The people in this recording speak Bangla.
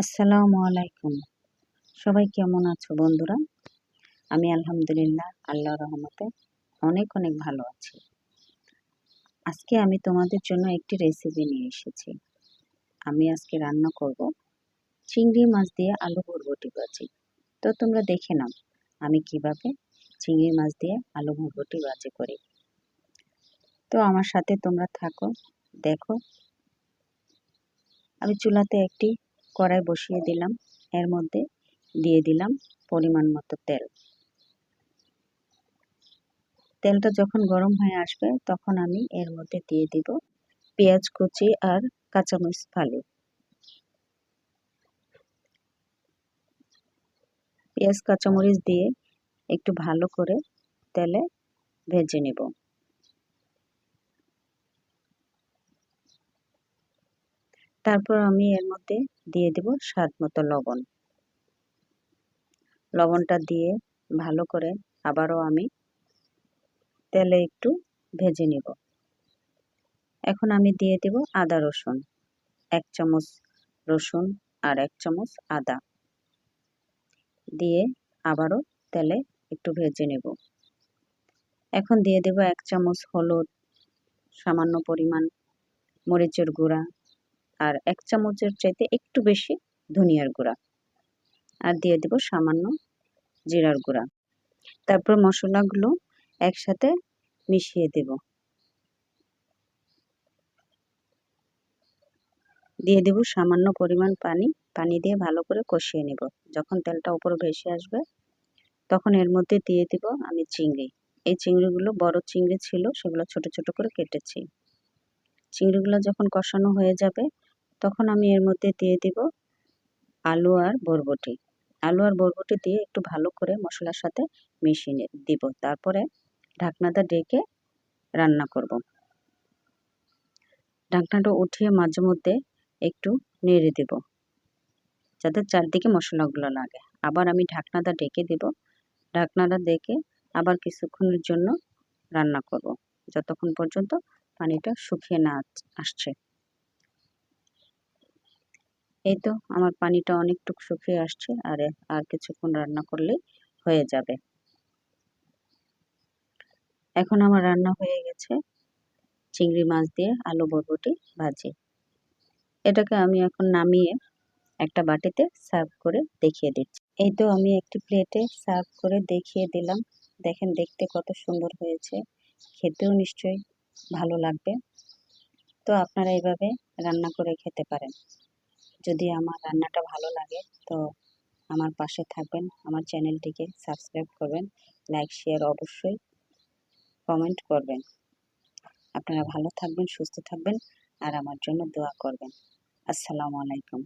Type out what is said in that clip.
আসসালামু আলাইকুম। সবাই কেমন আছো বন্ধুরা? আমি আলহামদুলিল্লাহ আল্লাহ রহমতে অনেক অনেক ভালো আছি। আজকে আমি তোমাদের জন্য একটি রেসিপি নিয়ে এসেছি। আমি আজকে রান্না করব চিংড়ি মাছ দিয়ে আলু ভরবটি ভাজি। তো তোমরা দেখে নাও, আমি কীভাবে চিংড়ি মাছ দিয়ে আলু ভরবটি ভাজি করি। তো আমার সাথে তোমরা থাকো, দেখো। আমি চুলাতে একটি কড়াই বসিয়ে দিলাম। এর মধ্যে দিয়ে দিলাম পরিমাণ মতো তেল। তেলটা যখন গরম হয়ে আসবে তখন আমি এর মধ্যে দিয়ে দিব পেঁয়াজ কুচি আর কাঁচামরিচ ফালি। পেঁয়াজ, কাঁচামরিচ দিয়ে একটু ভালো করে তেলে ভেজে নেব। তারপর আমি এর মধ্যে দিয়ে দেব স্বাদ মতো লবণ। লবণটা দিয়ে ভালো করে আবারও আমি তেলে একটু ভেজে নিব। এখন আমি দিয়ে দেব আদা রসুন, এক চামচ রসুন আর এক চামচ আদা। দিয়ে আবারও তেলে একটু ভেজে নেব। এখন দিয়ে দেব এক চামচ হলুদ, সামান্য পরিমাণ মরিচের গুঁড়া আর এক চামচের চাইতে একটু বেশি ধনিয়ার গুঁড়া। আর দিয়ে দেব সামান্য জিরার গুঁড়া। তারপর মশলাগুলো একসাথে মিশিয়ে দেব। দিয়ে দেব সামান্য পরিমাণ পানি। পানি দিয়ে ভালো করে কষিয়ে নেব। যখন তেলটা উপরে ভেসে আসবে, তখন এর মধ্যে দিয়ে দেব আমি চিংড়ি। এই চিংড়িগুলো বড় চিংড়ি ছিল, সেগুলো ছোট ছোট করে কেটেছি। চিংড়িগুলো যখন কষানো হয়ে যাবে তখন আমি এর মধ্যে দিয়ে দিব আলু আর বরবটি। আলু আর বরবটি দিয়ে একটু ভালো করে মশলার সাথে মিশিয়ে দিব। তারপরে ঢাকনাটা ডেকে রান্না করব। ঢাকনাটা উঠিয়ে মাঝে মধ্যে একটু নেড়ে দেব, যাতে চারদিকে মশলাগুলো লাগে। আবার আমি ঢাকনাটা ডেকে দেব। ঢাকনাটা ডেকে আবার কিছুক্ষণের জন্য রান্না করব, যতক্ষণ পর্যন্ত পানিটা শুকিয়ে না আসছে। এই তো আমার পানিটা অনেকটুকু শুকিয়ে আসছে, আর আর কিছুক্ষণ রান্না করলেই হয়ে যাবে। এখন আমার রান্না হয়ে গেছে চিংড়ি মাছ দিয়ে আলু বরবটি ভাজি। এটাকে আমি এখন নামিয়ে একটা বাটিতে সার্ভ করে দেখিয়ে দিচ্ছি। এই তো আমি একটি প্লেটে সার্ভ করে দেখিয়ে দিলাম। দেখেন দেখতে কত সুন্দর হয়েছে, খেতেও নিশ্চয়ই ভালো লাগবে। তো আপনারা এইভাবে রান্না করে খেতে পারেন। যদি আমার রান্নাটা ভালো লাগে, তো আমার পাশে থাকবেন। আমার চ্যানেলটিকে সাবস্ক্রাইব করবেন, লাইক, শেয়ার অবশ্যই কমেন্ট করবেন। আপনারা ভালো থাকবেন, সুস্থ থাকবেন, আর আমার জন্য দোয়া করবেন। আসসালামু আলাইকুম।